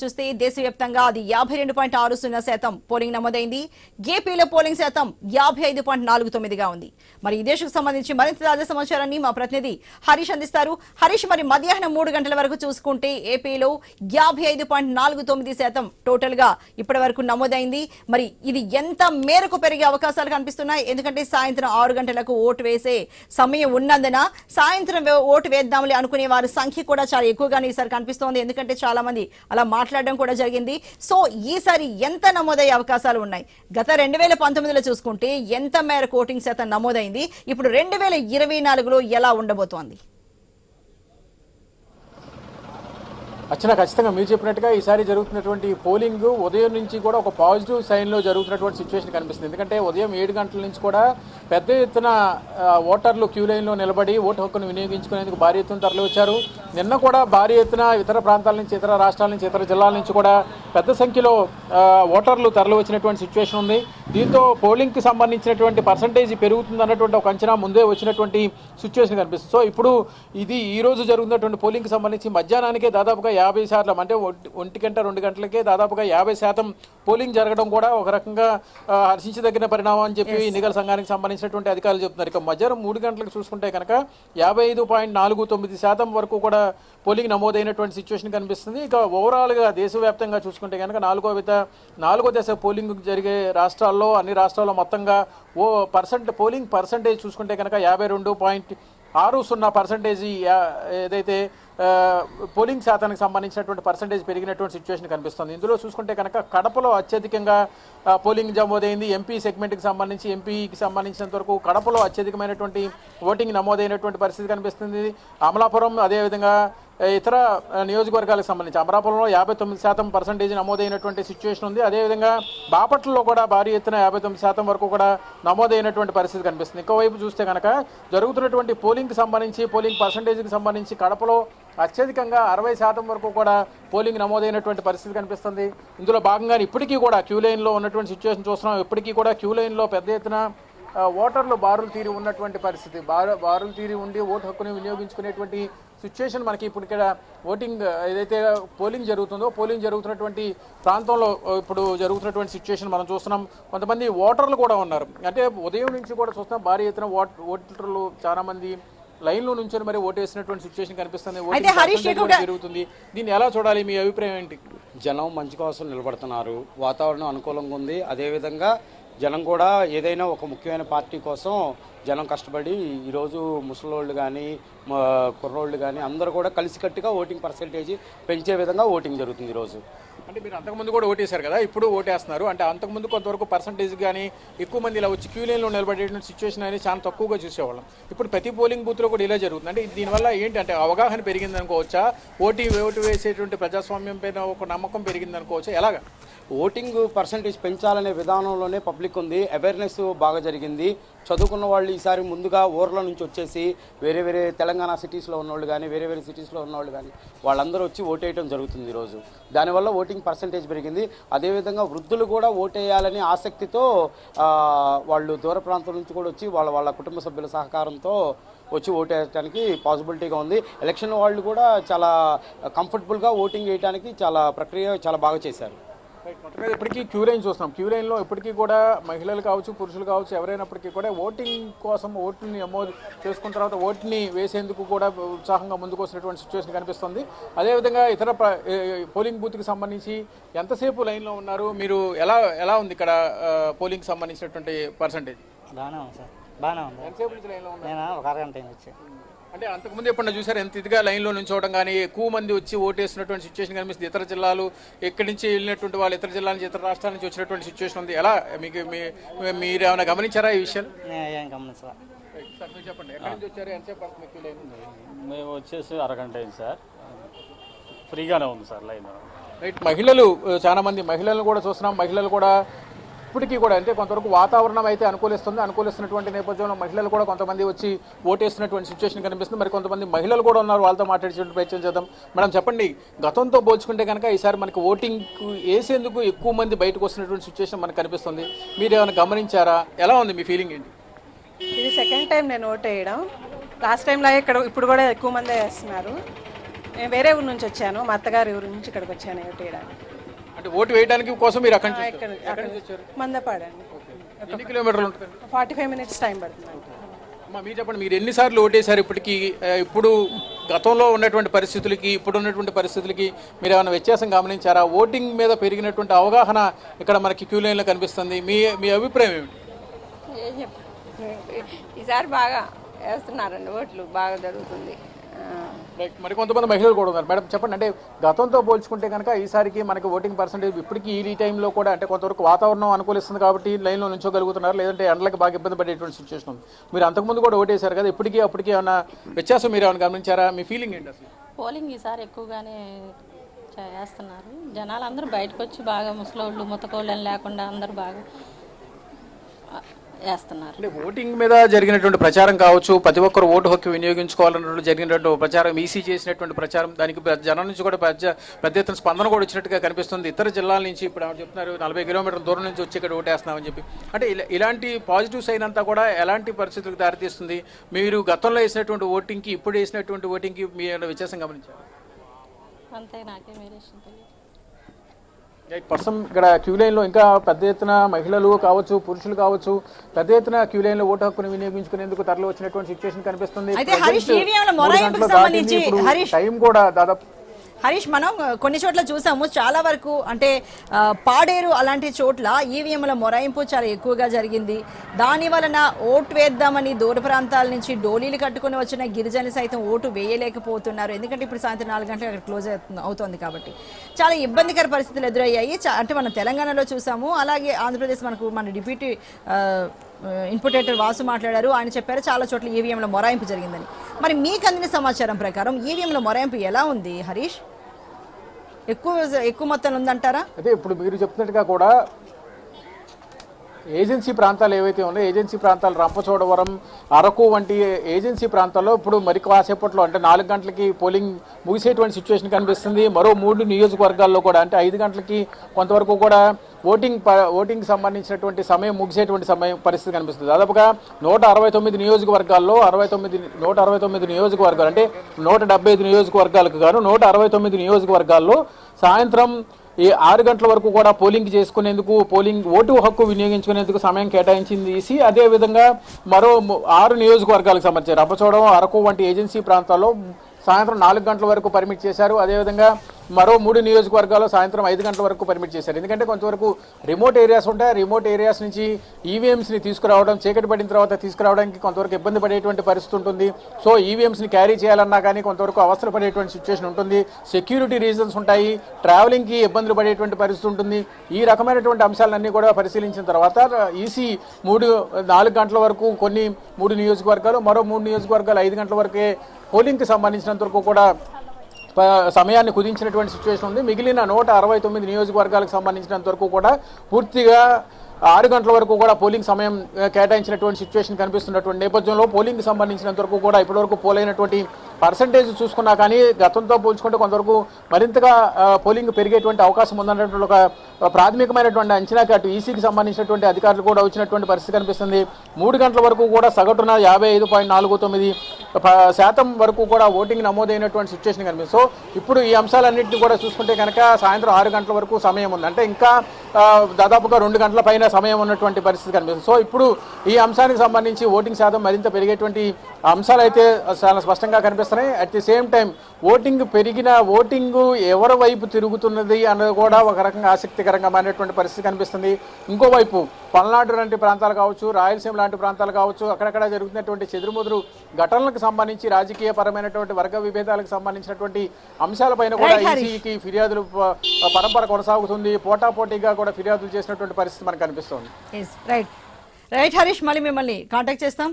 చూస్తే దేశవ్యాప్తంగా అది యాభై రెండు పాయింట్ ఆరు సున్నా శాతం పోలింగ్ నమోదైంది. ఏపీలో పోలింగ్ శాతం యాభై ఐదు పాయింట్ నాలుగు తొమ్మిదిగా ఉంది. మరి ఈ దేశకు సంబంధించి మరింత తాజా సమాచారాన్ని మా ప్రతినిధి హరీష్ అందిస్తారు. హరీష్ మరి మధ్యాహ్నం మూడు గంటల వరకు చూసుకుంటే ఏపీలో యాభై ఐదు పాయింట్ నాలుగు తొమ్మిది శాతం టోటల్గా ఇప్పటి వరకు నమోదైంది. మరి ఇది ఎంత మేరకు పెరిగే అవకాశాలు కనిపిస్తున్నాయి? ఎందుకంటే సాయంత్రం ఆరు గంటలకు ఓటు వేసే సమయం ఉన్నందున సాయంత్రం ఓటు వేద్దాంలే అనుకునే వారి సంఖ్య కూడా చాలా ఎక్కువగానే ఈసారి కనిపిస్తోంది. ఎందుకంటే చాలా మంది అలా మాట్లాడడం కూడా జరిగింది. సో ఈసారి ఎంత నమోదయ్యే అవకాశాలు ఉన్నాయి? గత రెండు వేల పంతొమ్మిదిలో చూసుకుంటే ఎంత మేర కోటింగ్ శాతం నమోదైంది? ఇప్పుడు రెండు వేల ఇరవై నాలుగులో ఎలా ఉండబోతోంది? అర్చన ఖచ్చితంగా మీరు చెప్పినట్టుగా ఈసారి జరుగుతున్నటువంటి పోలింగ్ ఉదయం నుంచి కూడా ఒక పాజిటివ్ సైన్లో జరుగుతున్నటువంటి సిచ్యువేషన్ కనిపిస్తుంది. ఎందుకంటే ఉదయం ఏడు గంటల నుంచి కూడా పెద్ద ఎత్తున ఓటర్లు క్యూ లైన్లో నిలబడి ఓటు హక్కును వినియోగించుకునేందుకు భారీ ఎత్తున తరలి వచ్చారు నిన్న కూడా భారీ ఎత్తున ఇతర ప్రాంతాల నుంచి ఇతర రాష్ట్రాల నుంచి ఇతర జిల్లాల నుంచి కూడా పెద్ద సంఖ్యలో ఓటర్లు తరలి వచ్చినటువంటి సిచ్యువేషన్ ఉంది. దీంతో పోలింగ్కి సంబంధించినటువంటి పర్సంటేజ్ పెరుగుతుంది అన్నటువంటి ఒక అంచనా ముందే వచ్చినటువంటి సిచ్యువేషన్ కనిపిస్తుంది. సో ఇప్పుడు ఇది ఈ రోజు జరుగుతున్నటువంటి పోలింగ్కి సంబంధించి మధ్యాహ్నానికే దాదాపుగా యాభై శాతం అంటే ఒంటి- గంట రెండు గంటలకే దాదాపుగా యాభై శాతం పోలింగ్ జరగడం కూడా ఒక రకంగా హర్షించదగిన పరిణామం అని చెప్పి ఎన్నికల సంఘానికి సంబంధించినటువంటి అధికారులు చెప్తున్నారు. ఇక మధ్యాహ్నం మూడు గంటలకు చూసుకుంటే కనుక యాభై ఐదు పాయింట్ నాలుగు తొమ్మిది శాతం వరకు కూడా పోలింగ్ నమోదైనటువంటి సిచ్యువేషన్ కనిపిస్తుంది. ఇక ఓవరాల్గా దేశవ్యాప్తంగా చూసుకుంటే కనుక నాలుగో విత నాలుగో దశ పోలింగ్ జరిగే రాష్ట్రాల్లో అన్ని రాష్ట్రాల్లో మొత్తంగా ఓ పర్సెంట్ పోలింగ్ పర్సంటేజ్ చూసుకుంటే కనుక యాభై రెండు పాయింట్ ఆరు సున్నా పర్సంటేజ్ ఏదైతే పోలింగ్ శాతానికి సంబంధించినటువంటి పర్సంటేజ్ పెరిగినటువంటి సిచ్యువేషన్ కనిపిస్తుంది. ఇందులో చూసుకుంటే కనుక కడపలో అత్యధికంగా పోలింగ్ నమోదైంది. ఎంపీ సెగ్మెంట్కి సంబంధించి ఎంపీకి సంబంధించినంత వరకు కడపలో అత్యధికమైనటువంటి ఓటింగ్ నమోదైనటువంటి పరిస్థితి కనిపిస్తుంది. అమలాపురం అదేవిధంగా ఇతర నియోజకవర్గాలకు సంబంధించి అమరాపురంలో యాభై తొమ్మిది శాతం పర్సంటేజ్ నమోదైనటువంటి సిచ్యువేషన్ ఉంది. అదేవిధంగా బాపట్లలో కూడా భారీ ఎత్తున యాభై తొమ్మిది శాతం వరకు కూడా నమోదైనటువంటి పరిస్థితి కనిపిస్తుంది. ఇంకోవైపు చూస్తే కనుక జరుగుతున్నటువంటి పోలింగ్కి సంబంధించి పోలింగ్ పర్సంటేజ్కి సంబంధించి కడపలో అత్యధికంగా అరవై శాతం వరకు కూడా పోలింగ్ నమోదైనటువంటి పరిస్థితి కనిపిస్తుంది. ఇందులో భాగంగానే ఇప్పటికీ కూడా క్యూ లైన్లో ఉన్నటువంటి సిచ్యువేషన్ చూస్తున్నాం. ఇప్పటికీ కూడా క్యూ లైన్లో పెద్ద ఎత్తున ఓటర్లు బారులు తీరి ఉన్నటువంటి పరిస్థితి. బారు బారులు తీరి ఉండి ఓటు హక్కుని వినియోగించుకునేటువంటి సిచ్యువేషన్ మనకి ఇప్పుడు ఇక్కడ ఓటింగ్ ఏదైతే పోలింగ్ జరుగుతుందో పోలింగ్ జరుగుతున్నటువంటి ప్రాంతంలో ఇప్పుడు జరుగుతున్నటువంటి సిచ్యువేషన్ మనం చూస్తున్నాం. కొంతమంది ఓటర్లు కూడా ఉన్నారు. అంటే ఉదయం నుంచి కూడా చూస్తున్నాం భారీ ఎత్తున ఓట్ ఓటర్లు చాలా మంది లైన్లో నుంచొని మరి ఓటేసినటువంటి సిచ్యువేషన్ కనిపిస్తుంది. పెరుగుతుంది దీన్ని ఎలా చూడాలి? మీ అభిప్రాయం ఏంటి? జనం మంచి కోసం నిలబడుతున్నారు. వాతావరణం అనుకూలంగా ఉంది. అదేవిధంగా జనం కూడా ఏదైనా ఒక ముఖ్యమైన పార్టీ కోసం జనం కష్టపడి ఈరోజు ముసలోళ్ళు కానీ కుర్రోళ్ళు కానీ అందరూ కూడా కలిసికట్టుగా ఓటింగ్ పర్సంటేజ్ పెంచే విధంగా ఓటింగ్ జరుగుతుంది ఈరోజు అంటే మీరు అంతకుముందు కూడా ఓటేశారు కదా ఇప్పుడు ఓటేస్తున్నారు. అంటే అంతకుముందు కొంతవరకు పర్సంటేజ్ కానీ ఎక్కువ మంది ఇలా వచ్చి క్యూ లైన్లో నిలబడేటువంటి సిచ్యువేషన్ అనేది చాలా తక్కువగా చూసేవాళ్ళం. ఇప్పుడు ప్రతి పోలింగ్ బూత్లో కూడా ఇలా జరుగుతుంది. అంటే దీనివల్ల ఏంటి అంటే అవగాహన పెరిగింది అనుకోవచ్చా? ఓటీ ఓటు వేసేటువంటి ప్రజాస్వామ్యం పైన ఒక నమ్మకం పెరిగింది అనుకోవచ్చా? ఎలాగా? ఓటింగ్ పర్సంటేజ్ పెంచాలనే విధానంలోనే పబ్లిక్ ఉంది అవేర్నెస్ బాగా జరిగింది. చదువుకున్న వాళ్ళు ఈసారి ముందుగా ఊర్ల నుంచి వచ్చేసి వేరే వేరే తెలంగాణ సిటీస్లో ఉన్నవాళ్ళు కానీ వేరే వేరే సిటీస్లో ఉన్నవాళ్ళు కానీ వాళ్ళందరూ వచ్చి ఓటేయడం జరుగుతుంది ఈరోజు. దానివల్ల ఓటింగ్ పర్సంటేజ్ పెరిగింది. అదేవిధంగా వృద్ధులు కూడా ఓటేయాలని ఆసక్తితో వాళ్ళు దూర ప్రాంతం నుంచి కూడా వచ్చి వాళ్ళ వాళ్ళ కుటుంబ సభ్యుల సహకారంతో వచ్చి ఓటేయడానికి పాసిబిలిటీగా ఉంది. ఎలక్షన్ వాళ్ళు కూడా చాలా కంఫర్టబుల్గా ఓటింగ్ వేయడానికి చాలా ప్రక్రియ చాలా బాగా చేశారు. ఇప్పటికీ క్యూ లైన్ చూస్తున్నాం. క్యూ లైన్లో ఇప్పటికీ కూడా మహిళలు కావచ్చు పురుషులు కావచ్చు ఎవరైనప్పటికీ కూడా ఓటింగ్ కోసం ఓటుని నమోదు చేసుకున్న తర్వాత ఓటుని వేసేందుకు కూడా ఉత్సాహంగా ముందుకు వస్తున్నటువంటి సిచ్యువేషన్ కనిపిస్తుంది. అదేవిధంగా ఇతర పోలింగ్ బూత్కి సంబంధించి ఎంతసేపు లైన్లో ఉన్నారు? మీరు ఎలా ఎలా ఉంది ఇక్కడ పోలింగ్కి సంబంధించినటువంటి పర్సంటేజ్ బాగానే ఉంది సార్. బాగానే ఉంది. నేను? ఒక అరగంట అయింది వచ్చి. అంటే అంతకుముందు ఎప్పుడన్నా చూసారు ఎంత ఇదిగా లైన్లో నుంచోవడం కానీ ఎక్కువ మంది వచ్చి ఓటేస్తున్నటువంటి సిచ్యువేషన్ కనిపిస్తుంది. ఇతర జిల్లాలు ఎక్కడి నుంచి వెళ్ళినటువంటి వాళ్ళు ఇతర జిల్లాల నుంచి ఇతర రాష్ట్రాల నుంచి వచ్చినటువంటి సిచ్యువేషన్ ఉంది. ఎలా? మీకు మీ- మీరు ఏమైనా గమనించారా ఈ విషయం నేను ఏం చెప్పండి. ఎక్కడి నుంచి వచ్చారు? ఎంతసేపు పడుతుంది క్యూ లైన్ మేము వచ్చేసి అరగంట అయింది సార్. ఫ్రీగానే ఉంది సార్ లైన్. రైట్ మహిళలు ఆ, చాలా మంది మహిళలను కూడా చూస్తున్నాం. మహిళలు కూడా ఇప్పటికీ కూడా అంటే కొంతవరకు వాతావరణం అయితే అనుకూలిస్తుంది. అనుకూలిస్తున్నటువంటి నేపథ్యంలో మహిళలు కూడా కొంతమంది వచ్చి ఓటేసినటువంటి సిచ్యువేషన్ కనిపిస్తుంది. మరి కొంతమంది మహిళలు కూడా ఉన్నారు. వాళ్ళతో మాట్లాడేటువంటి ప్రయత్నం చేద్దాం. మేడం చెప్పండి. గతంతో పోల్చుకుంటే కనుక ఈసారి మనకి ఓటింగ్ వేసేందుకు ఎక్కువ మంది బయటకు వస్తున్నటువంటి సిచ్యువేషన్ మనకు కనిపిస్తుంది. మీరు ఏమైనా గమనించారా? ఎలా ఉంది మీ ఫీలింగ్ ఏంటి? ఇది సెకండ్ టైం నేను ఓట్ వేయడం. లాస్ట్ టైం ఇక్కడ ఇప్పుడు కూడా ఎక్కువ మంది వేస్తున్నారు. నేను వేరే ఊరు నుంచి వచ్చాను. మా అత్తగారి ఊరు నుంచి ఇక్కడికి వచ్చాను ఓటు వేయడానికి. అంటే ఓటు వేయడానికి కోసం మీరు అక్కడి మందపాడండి. ఎన్ని కిలోమీటర్లు ఉంటుందండి ఫార్టీ ఫైవ్ మినిట్స్ టైం పడుతుందండి. అమ్మా మీరు చెప్పండి మీరు ఎన్నిసార్లు ఓటేశారు ఇప్పటికి? ఇప్పుడు గతంలో ఉన్నటువంటి పరిస్థితులకి ఇప్పుడు ఉన్నటువంటి పరిస్థితులకి మీరు ఏమైనా వ్యత్యాసం గమనించారా? ఓటింగ్ మీద పెరిగినటువంటి అవగాహన ఇక్కడ మనకి క్యూ లైన్లో కనిపిస్తుంది. మీ మీ అభిప్రాయం ఏమిటి? ఈసారి బాగా వేస్తున్నారండి ఓట్లు బాగా జరుగుతుంది. మరి కొంతమంది మహిళలు కూడా ఉన్నారు. మేడం చెప్పండి. అంటే గతంతో పోల్చుకుంటే కనుక ఈసారికి మనకి ఓటింగ్ పర్సంటేజ్ ఇప్పటికీ ఈ టైంలో కూడా అంటే కొంతవరకు వాతావరణం అనుకూలిస్తుంది కాబట్టి లైన్లో నుంచోగలుగుతున్నారు. లేదంటే ఎండలకు బాగా ఇబ్బంది పడేటువంటి సిచ్యువేషన్ ఉంది. మీరు అంతకుముందు కూడా ఓటేశారు కదా. ఇప్పటికీ అప్పటికీ ఏమైనా వ్యత్యాసం మీరు ఏమైనా గమనించారా? మీ ఫీలింగ్ ఏంటి అసలు? పోలింగ్ ఈసారి ఎక్కువగానే చేస్తున్నారు. జనాలు అందరూ బయటకు వచ్చి బాగా ముసలోళ్ళు ముతకోళ్ళని లేకుండా అందరూ బాగా వేస్తున్నారు. అంటే ఓటింగ్ మీద జరిగినటువంటి ప్రచారం కావచ్చు ప్రతి ఒక్కరు ఓటు హక్కు వినియోగించుకోవాలన్నటువంటి జరిగినటువంటి ప్రచారం ఈసీ చేసినటువంటి ప్రచారం దానికి జనం నుంచి కూడా పెద్ద పెద్ద ఎత్తున స్పందన కూడా వచ్చినట్టుగా కనిపిస్తుంది. ఇతర జిల్లాల నుంచి ఇప్పుడు చెప్తున్నారు నలభై కిలోమీటర్ల దూరం నుంచి వచ్చి ఇక్కడ ఓటేస్తున్నామని చెప్పి. అంటే ఇలా- ఇలాంటి పాజిటివ్స్ అయినంతా కూడా ఎలాంటి పరిస్థితులకు దారితీస్తుంది? మీరు గతంలో వేసినటువంటి ఓటింగ్కి ఇప్పుడు వేసినటువంటి ఓటింగ్కి మీ వ్యత్యాసం గమనించారు? అంతే నాకేం వేరేషన్ పర్సెంట్ ఇక్కడ క్యూ లైన్లో ఇంకా పెద్ద ఎత్తున మహిళలు కావచ్చు పురుషులు కావచ్చు పెద్ద ఎత్తున క్యూ లైన్లో ఓటు హక్కును వినియోగించుకునేందుకు తరలి వచ్చినటువంటి సిచ్యువేషన్ కనిపిస్తుంది. టైం కూడా దాదాపు హరీష్ మనం కొన్ని చోట్ల చూసాము చాలా వరకు అంటే పాడేరు అలాంటి చోట్ల ఈవీఎంల మొరాయింపు చాలా ఎక్కువగా జరిగింది. దాని వలన ఓటు వేద్దామని దూర ప్రాంతాల నుంచి డోలీలు కట్టుకుని వచ్చిన గిరిజనులు సైతం ఓటు వేయలేకపోతున్నారు. ఎందుకంటే ఇప్పుడు సాయంత్రం నాలుగు గంటలకు అక్కడ క్లోజ్ అవుతుంది అవుతోంది కాబట్టి. చాలా ఇబ్బందికర పరిస్థితులు ఎదురయ్యాయి. అంటే మనం తెలంగాణలో చూసాము. అలాగే ఆంధ్రప్రదేశ్ మనకు మన డిప్యూటీ ఇన్పుటేటర్ వాసు మాట్లాడారు. ఆయన చెప్పారు చాలా చోట్ల ఈవీఎంల మొరాయింపు జరిగిందని. మరి మీకు అందిన సమాచారం ప్రకారం ఈవీఎంల మొరాయింపు ఎలా ఉంది హరీష్? ఎక్కువ ఎక్కువ మొత్తం ఉందంటారా? అయితే ఇప్పుడు మీరు చెప్తున్నట్టుగా కూడా ఏజెన్సీ ప్రాంతాలు ఏవైతే ఉన్నాయో ఏజెన్సీ ప్రాంతాలు రంపచోడవరం అరకు వంటి ఏజెన్సీ ప్రాంతాల్లో ఇప్పుడు మరి కాసేపట్లో అంటే నాలుగు గంటలకి పోలింగ్ ముగిసేటువంటి సిచ్యువేషన్ కనిపిస్తుంది. మరో మూడు నియోజకవర్గాల్లో కూడా అంటే ఐదు గంటలకి కొంతవరకు కూడా ఓటింగ్ ప- ఓటింగ్ సంబంధించినటువంటి సమయం ముగిసేటువంటి సమయం పరిస్థితి కనిపిస్తుంది. దాదాపుగా నూట అరవై తొమ్మిది నియోజకవర్గాల్లో అరవై తొమ్మిది నూట అరవై తొమ్మిది నియోజకవర్గాలు అంటే నూట డెబ్బై ఐదు నియోజకవర్గాలకు గాను నూట అరవై తొమ్మిది నియోజకవర్గాల్లో సాయంత్రం ఈ ఆరు గంటల వరకు కూడా పోలింగ్ చేసుకునేందుకు పోలింగ్ ఓటు హక్కు వినియోగించుకునేందుకు సమయం కేటాయించింది ఈసీ అదేవిధంగా మరో ఆరు నియోజకవర్గాలకు సంబంధించి రప్పచోడవరం అరకు వంటి ఏజెన్సీ ప్రాంతాల్లో సాయంత్రం నాలుగు గంటల వరకు పర్మిట్ చేశారు. అదేవిధంగా మరో మూడు నియోజకవర్గాల్లో సాయంత్రం ఐదు గంటల వరకు పర్మిట్ చేశారు. ఎందుకంటే కొంతవరకు రిమోట్ ఏరియాస్ ఉంటాయి. రిమోట్ ఏరియాస్ నుంచి ఈవీఎంస్ని తీసుకురావడం చీకటి పడిన తర్వాత తీసుకురావడానికి కొంతవరకు ఇబ్బంది పడేటువంటి పరిస్థితి ఉంటుంది. సో ఈవీఎంస్ని క్యారీ చేయాలన్నా కానీ కొంతవరకు అవసర పడేటువంటి సిచ్యువేషన్ ఉంటుంది. సెక్యూరిటీ రీజన్స్ ఉంటాయి. ట్రావెలింగ్కి ఇబ్బందులు పడేటువంటి పరిస్థితి ఉంటుంది. ఈ రకమైనటువంటి అంశాలన్నీ కూడా పరిశీలించిన తర్వాత ఈసీ మూడు నాలుగు గంటల వరకు కొన్ని మూడు నియోజకవర్గాలు మరో మూడు నియోజకవర్గాలు ఐదు గంటల వరకే పోలింగ్కి సంబంధించినంత వరకు కూడా సమయాన్ని కుదించినటువంటి సిచ్యువేషన్ ఉంది. మిగిలిన నూట అరవై తొమ్మిది నియోజకవర్గాలకు సంబంధించినంత వరకు కూడా పూర్తిగా ఆరు గంటల వరకు కూడా పోలింగ్ సమయం కేటాయించినటువంటి సిచ్యువేషన్ కనిపిస్తున్నటువంటి నేపథ్యంలో పోలింగ్కి సంబంధించినంత వరకు కూడా ఇప్పటివరకు పోలైనటువంటి పర్సంటేజ్ చూసుకున్నా కానీ గతంతో పోల్చుకుంటే కొంతవరకు మరింతగా పోలింగ్ పెరిగేటువంటి అవకాశం ఉందన్నటువంటి ఒక ప్రాథమికమైనటువంటి అంచనాకి అటు ఈసీకి సంబంధించినటువంటి అధికారులు కూడా వచ్చినటువంటి పరిస్థితి కనిపిస్తుంది. మూడు గంటల వరకు కూడా సగటున యాభై ఐదు పాయింట్ నాలుగు తొమ్మిది శాతం వరకు కూడా ఓటింగ్ నమోదైనటువంటి సిచ్యువేషన్ కనిపిస్తుంది. సో ఇప్పుడు ఈ అంశాలన్నింటినీ కూడా చూసుకుంటే కనుక సాయంత్రం ఆరు గంటల వరకు సమయం ఉంది. అంటే ఇంకా దాదాపుగా రెండు గంటల పైన సమయం ఉన్నటువంటి పరిస్థితి కనిపిస్తుంది. సో ఇప్పుడు ఈ అంశానికి సంబంధించి ఓటింగ్ శాతం మరింత పెరిగేటువంటి అంశాలు అయితే చాలా స్పష్టంగా కనిపిస్తున్నాయి. At the same time voting పెరిగిన ఓటింగ్ ఎవరి వైపు తిరుగుతున్నది అన్నది కూడా ఒక రకంగా ఆసక్తికరంగా మారినటువంటి పరిస్థితి కనిపిస్తుంది. ఇంకోవైపు పల్నాడు లాంటి ప్రాంతాలు కావచ్చు రాయలసీమ లాంటి ప్రాంతాలు కావచ్చు అక్కడక్కడ జరుగుతున్నటువంటి చెదురుముదురు ఘటనలకు సంబంధించి రాజకీయ పరమైనటువంటి వర్గ విభేదాలకు సంబంధించినటువంటి అంశాలపైన కూడా. ఈసీకి ఫిర్యాదులు పరంపర కొనసాగుతుంది. పోటాపోటీగా కూడా ఫిర్యాదులు చేసినటువంటి పరిస్థితి మనకు కనిపిస్తుంది. రైట్ రైట్ హరీష్ మళ్ళీ మిమ్మల్ని కాంటాక్ట్ చేస్తాం.